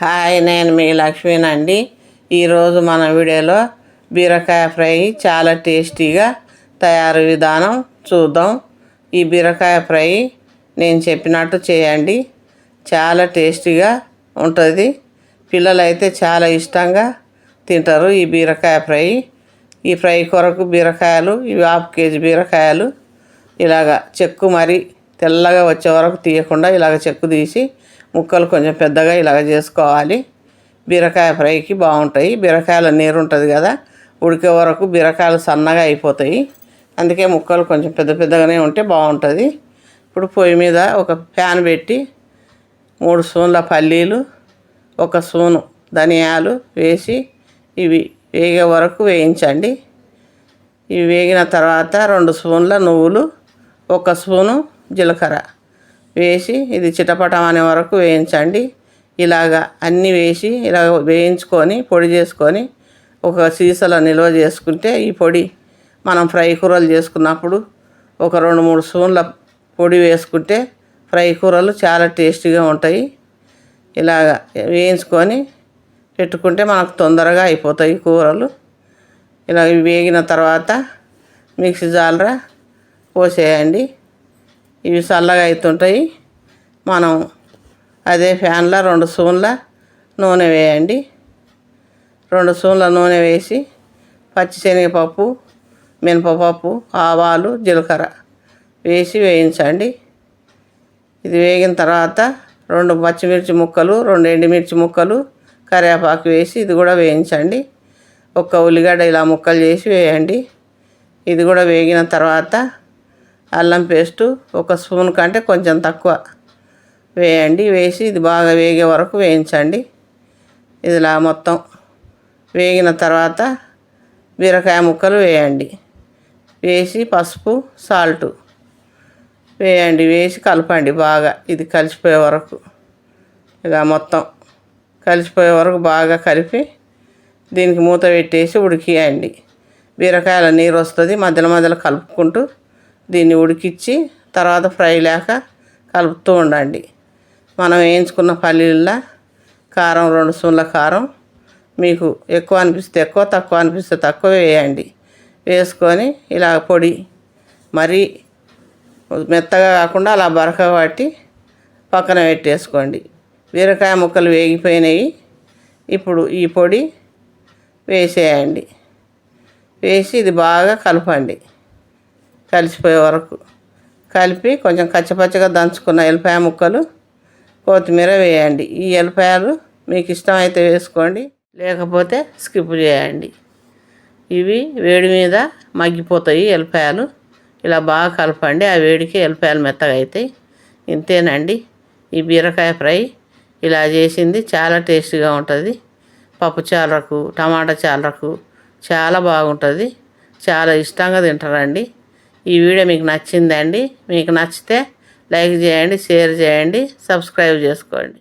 Hi నేను మీ లక్ష్మీనండి. ఈరోజు మన వీడియోలో బీరకాయ ఫ్రై చాలా టేస్టీగా తయారు విధానం చూద్దాం. ఈ బీరకాయ ఫ్రై నేను చెప్పినట్టు చేయండి. చాలా టేస్టీగా ఉంటుంది. పిల్లలైతే చాలా ఇష్టంగా తింటారు ఈ బీరకాయ ఫ్రై. ఈ ఫ్రై కొరకు బీరకాయలు ఇవి హాఫ్ కేజీ బీరకాయలు ఇలాగ చెక్కు మరి తెల్లగా వచ్చే వరకు తీయకుండా ఇలాగ చెక్కు తీసి ముక్కలు కొంచెం పెద్దగా ఇలాగ చేసుకోవాలి. బీరకాయ ఫ్రైకి బాగుంటాయి. బీరకాయల నీరు ఉంటుంది కదా ఉడికే వరకు బీరకాయలు సన్నగా అయిపోతాయి. అందుకే ముక్కలు కొంచెం పెద్ద పెద్దగానే ఉంటే బాగుంటుంది. ఇప్పుడు పొయ్యి మీద ఒక ప్యాన్ పెట్టి మూడు స్పూన్ల పల్లీలు ఒక స్పూను ధనియాలు వేసి ఇవి వేగే వరకు వేయించండి. ఇవి వేగిన తర్వాత రెండు స్పూన్ల నువ్వులు ఒక స్పూను జీలకర్ర. వేసి ఇది చిటపటం అనే వరకు వేయించండి. ఇలాగా అన్నీ వేసి ఇలా వేయించుకొని పొడి చేసుకొని ఒక సీసాలో నిల్వ చేసుకుంటే ఈ పొడి మనం ఫ్రై కూరలు చేసుకున్నప్పుడు ఒక రెండు మూడు స్పూన్ల పొడి వేసుకుంటే ఫ్రై కూరలు చాలా టేస్టీగా ఉంటాయి. ఇలాగ వేయించుకొని పెట్టుకుంటే మనకు తొందరగా అయిపోతాయి కూరలు. ఇలా వేగిన తర్వాత మిక్సీ జాలరా పోసేయండి. ఇవి చల్లగా అవుతుంటాయి మనం అదే ఫ్యాన్లో రెండు స్పూన్ల నూనె వేయండి. రెండు స్పూన్ల నూనె వేసి పచ్చిశనగపప్పు మినపపప్పు ఆవాలు జీలకర్ర వేసి వేయించండి. ఇది వేగిన తర్వాత రెండు పచ్చిమిర్చి ముక్కలు రెండు ఎండుమిర్చి ముక్కలు కరివేపాకు వేసి ఇది కూడా వేయించండి. ఒక ఉల్లిగడ్డ ఇలా ముక్కలు చేసి వేయండి. ఇది కూడా వేగిన తర్వాత అల్లం పేస్టు ఒక స్పూన్ కంటే కొంచెం తక్కువ వేయండి. వేసి ఇది బాగా వేగే వరకు వేయించండి. ఇదిలా మొత్తం వేగిన తర్వాత బీరకాయ ముక్కలు వేయండి. వేసి పసుపు సాల్టు వేయండి. వేసి కలపండి బాగా. ఇది కలిసిపోయే వరకు ఇక మొత్తం కలిసిపోయే వరకు బాగా కలిపి దీనికి మూత పెట్టేసి ఉడికియండి. బీరకాయల నీరు వస్తుంది. మధ్యలో మధ్యలో కలుపుకుంటూ దీన్ని ఉడికిచ్చి తర్వాత ఫ్రై లేక కలుపుతూ ఉండండి. మనం వేయించుకున్న పల్లీల కారం రెండు స్పూన్ల కారం మీకు ఎక్కువ అనిపిస్తే ఎక్కువ తక్కువ అనిపిస్తే తక్కువ వేయండి. వేసుకొని ఇలా పొడి మరీ మెత్తగా కాకుండా అలా బరక పట్టి పక్కన పెట్టేసుకోండి. బీరకాయ ముక్కలు వేగిపోయినాయి ఇప్పుడు ఈ పొడి వేసేయండి. వేసి ఇది బాగా కలపండి. కలిసిపోయే వరకు కలిపి కొంచెం కచ్చపచ్చగా దంచుకున్న ఎల్లిపాయ ముక్కలు కొత్తిమీర వేయండి. ఈ ఎల్లిపాయలు మీకు ఇష్టమైతే వేసుకోండి లేకపోతే స్కిప్ చేయండి. ఇవి వేడి మీద మగ్గిపోతాయి ఎల్లిపాయలు. ఇలా బాగా కలపండి. ఆ వేడికి ఎల్లిపాయలు మెత్తగా అవుతాయి ఇంతేనండి. ఈ బీరకాయ ఫ్రై ఇలా చేసింది చాలా టేస్టీగా ఉంటుంది. పప్పు చారకు టమాటా చాలరకు చాలా బాగుంటుంది. చాలా ఇష్టంగా తింటారండి. ఈ వీడియో మీకు నచ్చిందండి మీకు నచ్చితే లైక్ చేయండి షేర్ చేయండి సబ్స్క్రైబ్ చేసుకోండి.